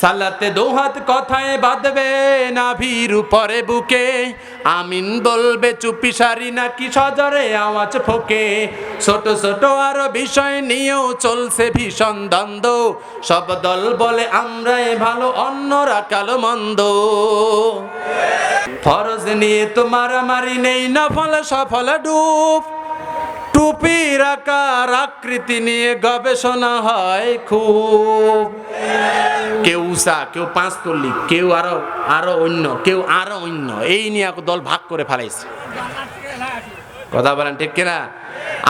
সালাতে দোহাত কথায় বাঁধবে নাভির উপরে বুকে। আমিন বলবে, চুপি সারি নাকি সজরে আওয়াজ ফোকে। ছোট ছোট আরও বিষয় নিয়েও চলছে ভীষণ দ্বন্দ্ব। সব দল বলে, আমরাই ভালো, অন্যরা কালো মন্দ। ফরজ নিয়ে তো মারামারি নেই, নফল সফল ডুব। টুপির আকার আকৃতি নিয়ে গবেষণা হয় খুব। কেউ উষা, কেউ পাঁচতল্লি, কেউ আরও আরও অন্য, কেউ আরও অন্য। এই নিয়ে দল ভাগ করে ফেলাইছে। কথা বলেন ঠিক কিনা?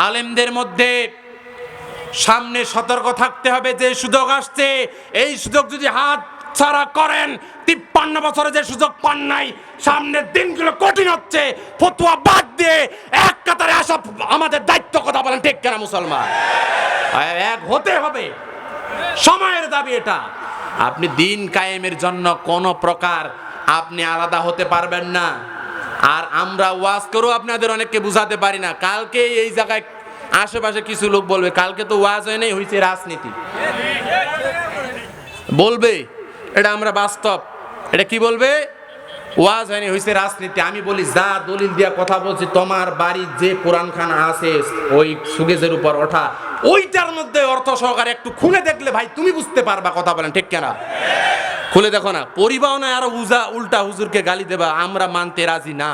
আলেমদের মধ্যে সামনে সতর্ক থাকতে হবে, যে সুযোগ আসছে, এই সুযোগ যদি হাত ছাড়া করেন। তিপ্পান্ন বছরে যে সুযোগ পান নাই, সামনের দিনগুলো কঠিন হচ্ছে। ফতুয়া বাদ দিয়ে এক কাতারে আসা আমাদের দায়িত্ব কথা বলেন, ঠিক কেনা মুসলমান? এক হতে হবে। সময়ের দাবি এটা। আপনি দিন কায়েমের জন্য কোনো প্রকার আপনি আলাদা হতে পারবেন না। আর আমরা ওয়াজ করেও আপনাদের অনেককে বুঝাতে পারি না। কালকে এই জায়গায় আশেপাশে কিছু লোক বলবে, কালকে তো ওয়াজ হয় নাই হয়েছে রাজনীতি। বলবে? এটা আমরা বাস্তব। এটা কি বলবে? ওয়াজ হয়নি হয়েছে রাজনীতি। আমি বলি, যা দলিল দিয়া কথা বলছি, তোমার বাড়ির যে কোরআন খান আছে, ওই সুগেজের উপর ওঠা, ওইটার মধ্যে অর্থ সহকারে একটু খুলে দেখলে ভাই, তুমি বুঝতে পারবা কথা বলেন, ঠিক কেনা? খুলে দেখো না পরিবাও না আরও উজা, উল্টা হুজুরকে গালি দেবা, আমরা মানতে রাজি না।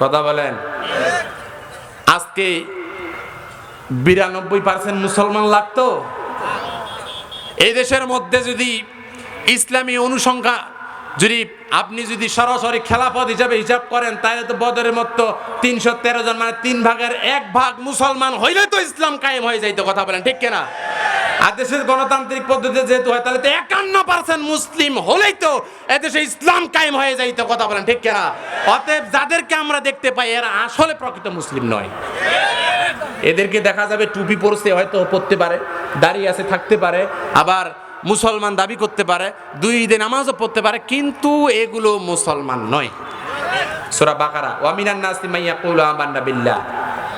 কথা বলেন। আজকে বিরানব্বই পার্সেন্ট মুসলমান লাগতো? এই দেশের মধ্যে যদি ইসলামী অনুসংখ্যা যদি আপনি যদি সরাসরি খেলাপথ হিসাবে হিসাব করেন, তাহলে তো বদরের মতো তিনশো তেরো জন মানে তিন ভাগের এক ভাগ মুসলমান হইলে তো ইসলাম কায়েম হয়ে যাইতো, কথা বলেন, ঠিক কিনা? আর দেশের গণতান্ত্রিক পদ্ধতিতে যেহেতু হয়, তাহলে তো একান্ন পার্সেন্ট মুসলিম হলেই তো এদেশে ইসলাম কায়েম হয়ে যাইতো, কথা বলেন, ঠিক কিনা? অতএব যাদেরকে আমরা দেখতে পাই, এরা আসলে প্রকৃত মুসলিম নয়। এদেরকে দেখা যাবে টুপি পরছে, হয়তো পড়তে পারে, দাঁড়িয়ে আছে, থাকতে পারে, আবার মুসলমান দাবি করতে পারে, দুই দিন নামাজও পড়তে পারে, কিন্তু এগুলো মুসলমান নয়। সূরা বাকারা, ওয়া মিনান নাসি মাইয়া ইয়াকুলু আমান্না বিল্লাহ।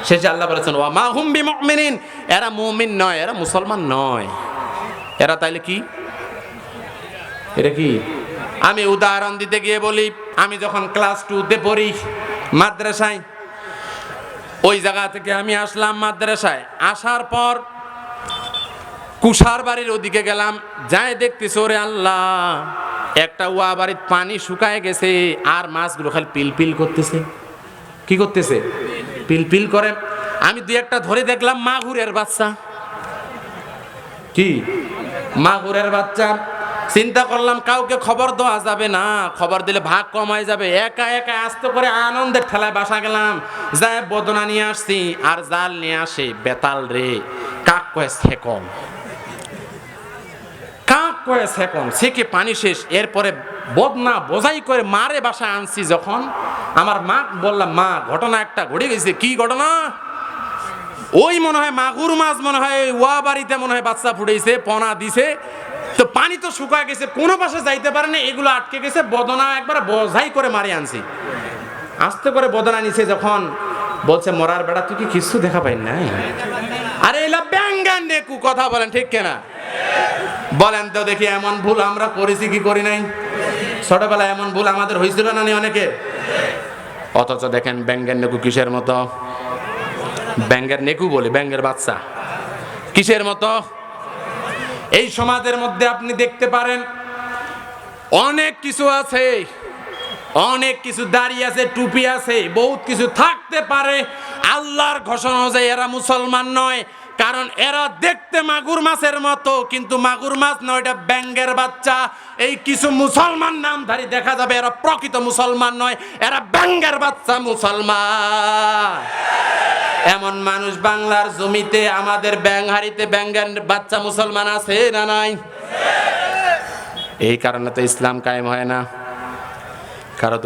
শেষে আল্লাহ বলেছেন, ওয়া মা হুম বিমুমিনিন। এরা মুমিন নয়, এরা মুসলমান নয়। এরা তাইলে কি? এটা কি? আমি উদাহরণ দিতে গিয়ে বলি, আমি যখন ক্লাস টুতে পড়ি মাদ্রাসায়, ওই জায়গা থেকে আমি আসলাম মাদ্রাসায়। আসার পর কুষার বাড়ির ওদিকে গেলাম, যাই দেখতেছি ওরে আল্লাহ। একটা ওয়া বাড়ির পানি শুকায় গেছে, আর মাছগুলো খালি পিল পিল করতেছে। কি করতেছে? পিল পিল করে। আমি দুই একটা ধরে দেখলাম মাগুরের বাচ্চা। কি? মাগুরের বাচ্চা। চিন্তা করলাম, কাউকে খবর দেওয়া যাবে না। খবর দিলে ভাগ কমায় যাবে। একা একা আস্তে করে আনন্দের ঠেলায় বাসা গেলাম। যায় বদনা নিয়ে আসছি, আর জাল নিয়ে আসে বেতাল রে। কাক কয়ে সেকম কয়ে সেকম সেকে পানি শেষ, এরপরে বদনা বোঝাই করে মারে বাসায় আনছি যখন আমার মা বললাম মা, ঘটনা একটা ঘটে গেছে। কি ঘটনা? ওই মনে হয় মাগুর মাছ মনে হয় ওয়া বাড়িতে মনে হয় বাচ্চা ফুটেছে, পনা দিছে। তো পানি তো শুকায় গেছে, কোনো পাশে যাইতে পারে না, এগুলো আটকে গেছে, বদনা একবার বোঝাই করে মারি আনছি। আস্তে করে বদনা নিছে যখন, বলছে, মরার বেড়া, তুই কি কিছু দেখা পাই নাই আরে, এলা ব্যাঙ্গান কথা বলেন, ঠিক কেনা? বলেন তো দেখি এমন ভুল আমরা করেছি কি করি নাই? ছোটবেলায় এমন ভুল আমাদের হয়েছিল না নি অনেকে? অথচ দেখেন ব্যাঙ্গের নেকু কিসের মতো? ব্যাঙ্গের নেকু বলে ব্যাঙ্গের বাচ্চা। কিসের মতো? এই সমাজের মধ্যে আপনি দেখতে পারেন, অনেক কিছু আছে, অনেক কিছু দাড়ি আছে, টুপি আছে, বহুত কিছু থাকতে পারে। আল্লাহর ঘোষণা অনুযায়ী এরা মুসলমান নয়। কারণ এরা দেখতে মাগুর মাছের মতো, কিন্তু মাগুর মাছ নয় এটা ব্যাঙ্গের বাচ্চা। এই কিছু মুসলমান নামধারী দেখা যাবে, এরা প্রকৃত মুসলমান নয়, এরা ব্যাঙ্গের বাচ্চা মুসলমান। এমন মানুষ বাংলার জমিতে, আমাদের ব্যাংহারিতে ব্যাঙ্গের বাচ্চা মুসলমান আছে না নাই? এই কারণে তো ইসলাম কায়েম হয় না।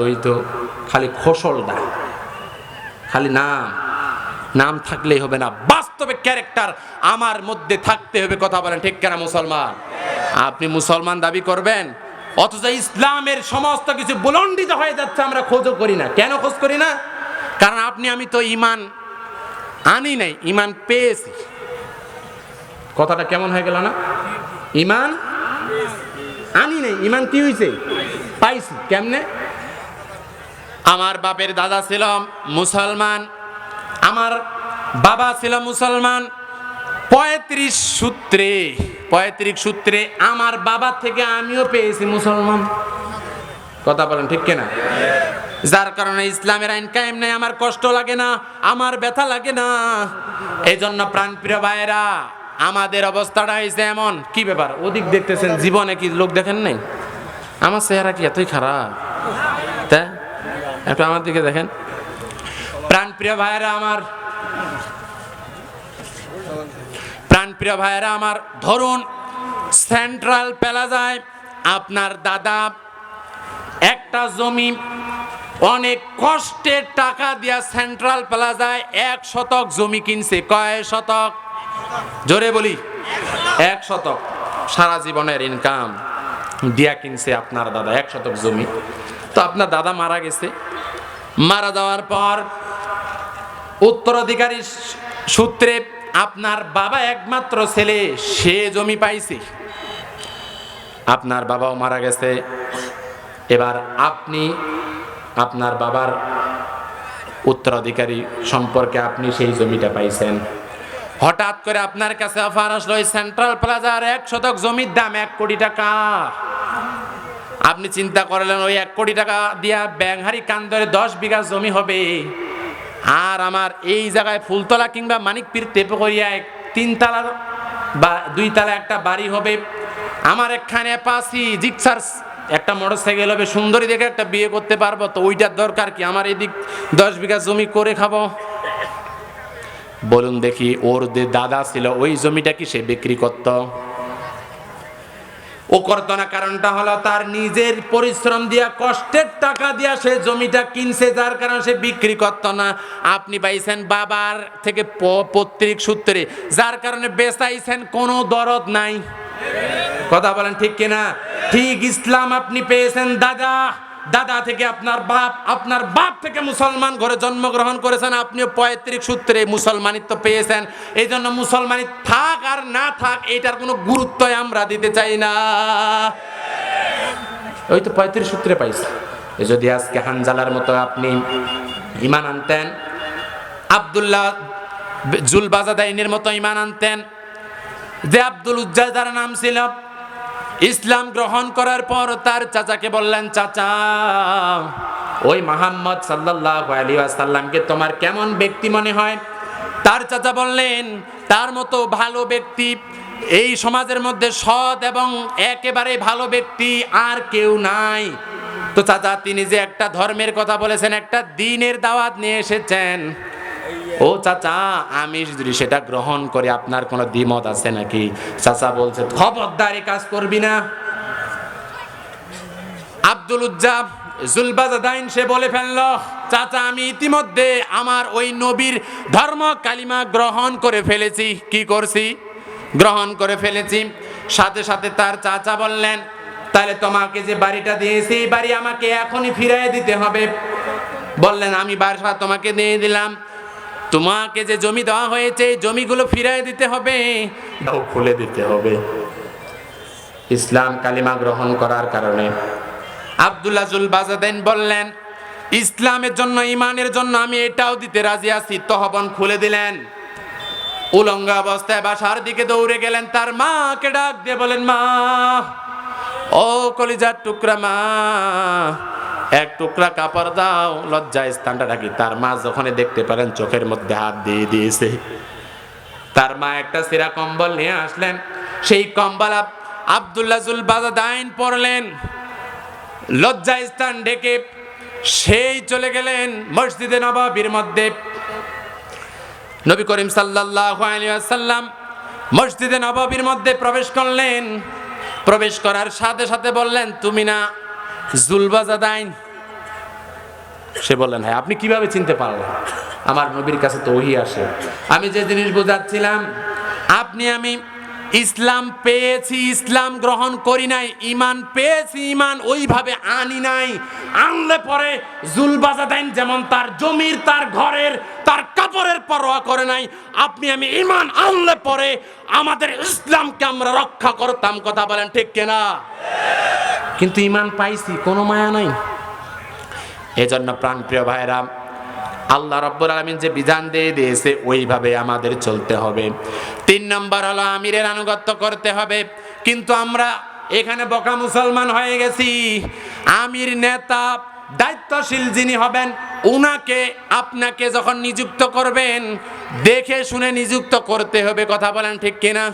ওই তো খালি খোসলটা খালি নাম। নাম থাকলেই হবে না, বাস্তবে ক্যারেক্টার আমার মধ্যে থাকতে হবে, কথা বলেন ঠিক কেনা মুসলমান? আপনি মুসলমান দাবি করবেন? অথচ ইসলামের সমস্ত কিছু বুলন্ডিত হয়ে যাচ্ছে, আমরা খোঁজও করি না। কেন খোঁজ করি না? কারণ আপনি, আমি তো ইমান আনি নাই, ইমান পেয়েছি। কথাটা কেমন হয়ে গেল না? ইমান আনি নাই, ইমান কি হয়েছে পাইছি। কেমনে? আমার বাপের দাদা ছিল মুসলমান, আমার বাবা ছিল মুসলমান। পঁয়ত্রিশ সূত্রে পঁয়ত্রিশ সূত্রে আমার বাবা থেকে আমিও পেয়েছি মুসলমান। কথা বলেন ঠিক কিনা? যার কারণে ইসলামের আইন কায়েম নেই, আমার কষ্ট লাগে না, আমার ব্যথা লাগে না। এই জন্য প্রাণপ্রিয় ভাইয়েরা, আমাদের অবস্থাটা হয়েছে এমন। কি ব্যাপার? ওদিক দেখতেছেন, জীবনে কি লোক দেখেন নাই? আমার চেহারা কি এতই খারাপ? তা? একটু আমার দিকে দেখেন। প্রাণপ্রিয় ভাইয়েরা, আমার প্রাণপ্রিয় ভাইয়েরা, আমার ধরুন সেন্ট্রাল প্লাজায় আপনার দাদা একটা জমি অনেক কষ্টের টাকা দিয়া সেন্ট্রাল প্লাজায় এক শতক জমি কিনছে। কয় শতক? জোরে বলি। এক শতক। সারা জীবনের ইনকাম দিয়া কিনছে আপনার দাদা এক শতক জমি। তো আপনার দাদা মারা গেছে। মারা যাওয়ার পর উত্তরাধিকারী সূত্রে আপনার বাবা একমাত্র ছেলে, সে জমি পাইছে। আপনার বাবাও মারা গেছে। এবার আপনি, আপনার বাবার উত্তরাধিকারী সম্পর্কে আপনি সেই জমিটা পাইছেন। হঠাৎ করে আপনার কাছে অফার আসলো ওই সেন্ট্রাল প্লাজার এক শতক জমির দাম এক কোটি টাকা। আপনি চিন্তা করলেন, ওই এক কোটি টাকা দিয়া ব্যাংহারি কান্দরে দশ বিঘা জমি হবে। আর আমার এই জায়গায় ফুলতলা কিংবা মানিক পীর তেপে করিয়ায় তিনতলা বা দুই তালা একটা বাড়ি হবে। আমার এখানে পাশি জিক্সার একটা মোটর সাইকেল হবে, সুন্দরী দেখে একটা বিয়ে করতে পারব। তো ওইটার দরকার কি? আমার এদিক দশ বিঘা জমি করে খাব। বলুন দেখি, ওর যে দাদা ছিল, ওই জমিটা কি সে বিক্রি করত? ও করতো না, কারণটা হলো তার নিজের পরিশ্রম দিয়া, কষ্টের টাকা দিয়া সে জমিটা কিনছে, যার কারণে সে বিক্রি করতো না। আপনি পাইছেন বাবার থেকে পৈতৃক সূত্রে, যার কারণে বেচাইছেন, কোনো দরদ নাই। কথা বলেন ঠিক কিনা? ঠিক ইসলাম আপনি পেয়েছেন, দাদা। দাদা থেকে আপনার বাপ আপনার বাপ থেকে মুসলমান ঘরে জন্মগ্রহণ করেছেন, আপনিও পঁয়ত্রিশ সূত্রে মুসলমানিত্ব পেয়েছেন। এই জন্য মুসলমানি থাক আর না থাক, এটার কোনো গুরুত্বই আমরা দিতে চাই না। ওই তো পঁয়ত্রিশ সূত্রে পাইছে। যদি আজকে হানজালার মতো আপনি ইমান আনতেন, আবদুল্লাহ জুলবাজাদাইনের মতো ইমান আনতেন, যে আব্দুল উজ্জাদার নাম ছিল ইসলাম গ্রহণ করার পর তার চাচাকে বললেন, চাচা, ওই মোহাম্মদ সাল্লাল্লাহু আলাইহি ওয়াসাল্লামকে তোমার কেমন ব্যক্তি মনে হয়? তার চাচা বললেন, তার মতো ভালো ব্যক্তি এই সমাজের মধ্যে সৎ এবং একেবারে ভালো ব্যক্তি আর কেউ নাই। তো চাচা, তিনি যে একটা ধর্মের কথা বলেছেন, একটা দিনের দাওয়াত নিয়ে এসেছেন। ও চাচা, আমি যদি সেটা গ্রহণ করি, আপনার কোনো দ্বিমত আছে নাকি? চাচা বলছে, খবরদারি কাজ করবি না। আব্দুল উজ্জাব জুলবাজাদাইন, সে বলে ফেলল, চাচা, আমি ইতিমধ্যে আমার ওই নবীর ধর্ম কালিমা গ্রহণ করে ফেলেছি। কি করছি? গ্রহণ করে ফেলেছি। সাথে সাথে তার চাচা বললেন, তাহলে তোমাকে যে বাড়িটা দিয়েছি, এই বাড়ি আমাকে এখনই ফিরিয়ে দিতে হবে। বললেন, আমি বাসা তোমাকে দিয়ে দিলাম। তোমাকে যে জমি দেওয়া হয়েছে এই জমিগুলো ফিরিয়ে দিতে হবে। খুলে দিতে হবে। ইসলাম কালিমা গ্রহণ করার কারণে। আব্দুল্লাহ জুল বাজাদেন বললেন ইসলামের জন্য ইমানের জন্য আমি এটাও দিতে রাজি আছি। তহবন খুলে দিলেন। উলঙ্গ অবস্থায় বাসার দিকে দৌড়ে গেলেন। তার মাকে ডাক দিয়ে বলেন মা ও কলিজার টুকরা মা এক টুকরা কাপড় দাও লজ্জা স্থানটা রাখি। তার মা যখন দেখতে পারেন চোখের মধ্যে হাত দিয়ে দিয়েছে। তার মা একটা সিরা কম্বল নিয়ে আসলেন। সেই কম্বল আব- আব্দুল্লাহ জুল বাজাদাইন পরলেন। লজ্জা স্থান ডেকে সেই চলে গেলেন মসজিদে নবাবির মধ্যে। নবী করিম সাল্লাল্লাহু আলাইহি ওয়াসাল্লাম মসজিদে নবাবির মধ্যে প্রবেশ করলেন। প্রবেশ করার সাথে সাথে বললেন, তুমি না জুলবাজাদাইন সে বললেন হ্যাঁ আপনি কীভাবে চিনতে পারলেন? আমার নবীর কাছে তো ওহি আসে। আমি যে জিনিস বোঝাচ্ছিলাম, আপনি আমি ইসলাম পেয়েছি, ইসলাম গ্রহণ করি নাই ইমান পেয়েছি ইমান ওইভাবে আনি নাই। আনলে পরে জুলবাজা দেন যেমন তার জমির, তার ঘরের, তার কাপড়ের পরোয়া করে নাই, আপনি আমি ইমান আনলে পরে আমাদের ইসলামকে আমরা রক্ষা করতাম, কথা বলেন ঠিক কেনা? কিন্তু ইমান পাইছি, কোনো মায়া নাই। এজন্য প্রাণপ্রিয় ভাইরা আল্লাহ রব্বুল আলমিন যে বিধান দিয়ে দিয়েছে, ওইভাবে আমাদের চলতে হবে। তিন নম্বর হলো আমিরের আনুগত্য করতে হবে। কিন্তু আমরা এখানে বকা মুসলমান হয়ে গেছি। আমির নেতা, দায়িত্বশীল যিনি হবেন, উনাকে, আপনাকে যখন নিযুক্ত করবেন, দেখে শুনে নিযুক্ত করতে হবে, কথা বলেন ঠিক কিনা?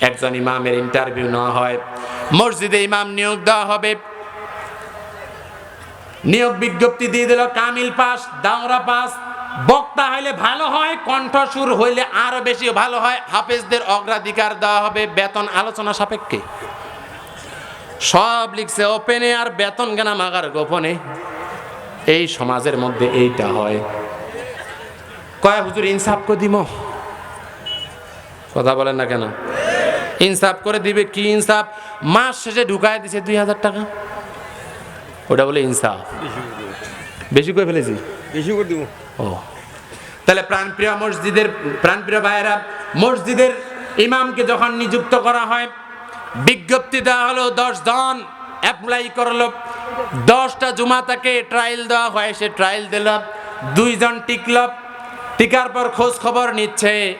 একজন ইমামের ইন্টারভিউ নেওয়া হয়। মসজিদে ইমাম নিয়োগ দেওয়া হবে। নিয়োগ বিজ্ঞপ্তি দিয়ে দিল, কামিল পাস, দাওরা পাস। বক্তা হইলে ভালো হয় কণ্ঠসুর হইলে আরও বেশি ভালো হয়। হাফেজদের অগ্রাধিকার দেওয়া হবে। বেতন আলোচনা সাপেক্ষে। সব লিখছে ওপেনে আর বেতন কেনা মাগার গোপনে। এই সমাজের মধ্যে এইটা হয়। কয়, হুজুর ইনসাফ করে দিব কথা বলেন না কেন? ইনসাফ করে দিবে কি ইনসাফ? মাস শেষে ঢুকায় দিছে দুই হাজার টাকা। ওটা বলে ইনসাফ। বেশি করে ফেলেছি? বেশি করে দিব। ও। তাহলে প্রাণপ্রিয় মসজিদের প্রাণপ্রিয় ভাইয়েরা মসজিদের ইমামকে যখন নিযুক্ত করা হয় বিজ্ঞপ্তি দেওয়া হলো দশ জন অ্যাপ্লাই করল। দশটা জুমা তাকে ট্রায়াল দেওয়া হয় সে ট্রায়াল দিল। দুইজন টিকল। টিকার পর খোঁজ খবর নিচ্ছে।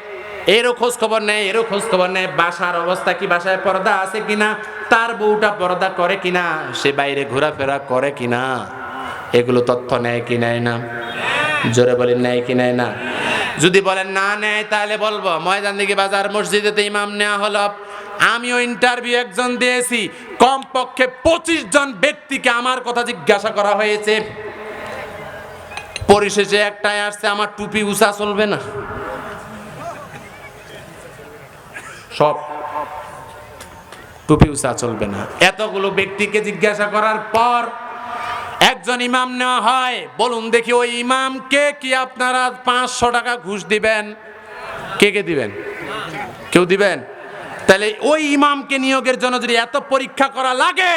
এরও খোঁজ খবর নেয়, এরও খোঁজ খবর নেয়, বাসার অবস্থা কি, বাসায় পর্দা আছে কিনা, তার বউটা পর্দা করে কিনা, সে বাইরে ঘোরাফেরা করে কিনা, এগুলো তথ্য নেয় কি নেয় না? জোরে বলেন, নেয় কি নেয় না? যদি বলেন না নেয়, তাহলে বলব, ময়দান দিকে বাজার মসজিদেতে ইমাম নেওয়া হলো। আমিও ইন্টারভিউ একজন দিয়েছি, কমপক্ষে পঁচিশ জন ব্যক্তিকে আমার কথা জিজ্ঞাসা করা হয়েছে। পরিশেষে একটাই আসছে, আমার টুপি উষা চলবে না। সব টুপি উষা চলবে না। এতগুলো ব্যক্তিকে জিজ্ঞাসা করার পর একজন ইমাম নেওয়া হয়, বলুন দেখি ওই ইমামকে কি আপনারা পাঁচশো টাকা ঘুষ দিবেন? কে কে দিবেন? কেউ দিবেন? তাহলে ওই ইমামকে নিয়োগের জন্য যদি এত পরীক্ষা করা লাগে,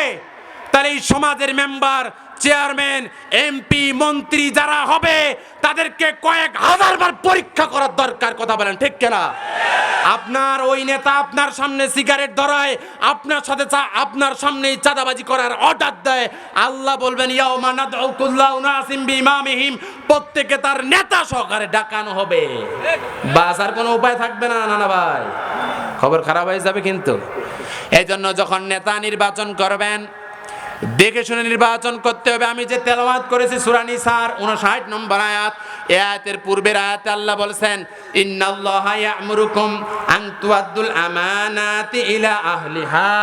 তাহলে এই সমাজের মেম্বার চেয়ারম্যান, এমপি, মন্ত্রী যারা হবে, তাদেরকে কয়েক হাজার বার পরীক্ষা করার দরকার, কথা বলেন, ঠিক কেনা? আপনার ওই নেতা আপনার সামনে সিগারেট ধরায়, আপনার সাথে আপনার সামনেই চাঁদাবাজি করার অর্ডার দেয়। আল্লাহ বলবেন বিইমামিহিম প্রত্যেকে তার নেতা সহকারে ডাকানো হবে। বাস আর কোনো উপায় থাকবে না, নানা ভাই। খবর খারাপ হয়ে যাবে কিন্তু। এই জন্য যখন নেতা নির্বাচন করবেন দেখে শুনে নির্বাচন করতে হবে। আমি যে তেলাওয়াত করেছি সুরানি সার উনষাট নম্বর আয়াত, এ আয়াতের পূর্বের আয়াতে আল্লাহ বলছেন, ইন্নাল্লাহ ইয়ামুরুকুম আন তুআদ্দুল আমানাতি ইলা আহলিহা।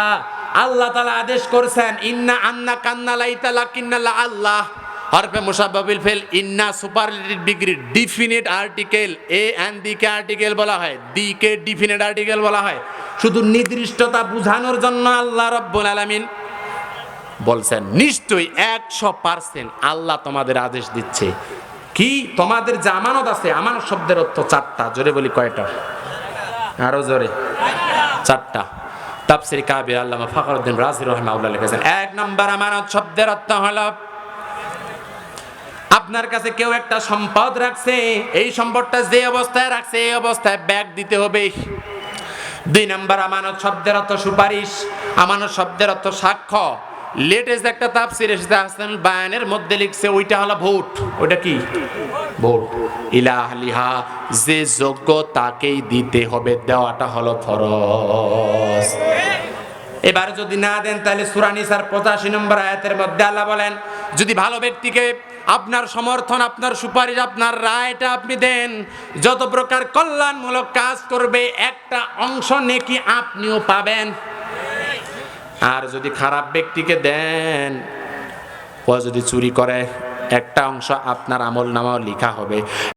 আল্লাহ তাআলা আদেশ করছেন, ইন্না আন্না কান্না লাইতা লাকিন্না লা আল্লাহ হরফে মুসাব্বাবিল ফেল, ইন্না superlative degree definite article, a and the K article বলা হয়। দি কে ডিফিনিট আর্টিকেল বলা হয়। শুধু নির্দিষ্টতা বোঝানোর জন্য আল্লাহ রব্বুল আলামিন বলছেন, নিশ্চয়ই একশো পার্সেন্ট আল্লাহ তোমাদের আদেশ দিচ্ছে। কি? তোমাদের যে আমানত আছে, আমানত শব্দের অর্থ চারটা। জোরে বলি কয়টা? আরও জোরে। চারটা। তাফসির কাবির আল্লামা ফখরুদ্দিন রাজি রহমাউল্লাহ লিখেছেন, এক নম্বর আমানত শব্দের অর্থ হলো, আপনার কাছে কেউ একটা সম্পদ রাখছে, এই সম্পদটা যে অবস্থায় রাখছে, এই অবস্থায় ব্যাগ দিতে হবে। দুই নাম্বার আমানত শব্দের অর্থ সুপারিশ, আমানত শব্দের অর্থ সাক্ষ্য। লেটেস্ট একটা তাফসির এসেছে হাসান বায়ানের মধ্যে লিখছে, ওইটা হলো ভোট। ওইটা কি? ভোট। ইলাহলিহা যে যোগ্য তাকেই দিতে হবে, দেওয়াটা হলো ফরজ। এবার যদি না দেন, তাহলে সুরানিসার পঁচাশি নম্বর আয়াতের মধ্যে আল্লাহ বলেন, যদি ভালো ব্যক্তিকে আপনার সমর্থন, আপনার সুপারিশ, আপনার রায়টা আপনি দেন, যত প্রকার কল্যাণমূলক কাজ করবে, একটা অংশ নেকি আপনিও পাবেন। আর যদি খারাপ ব্যক্তিকে দেন, ও যদি চুরি করে, একটা অংশ আপনার আমল নামাও লিখা হবে।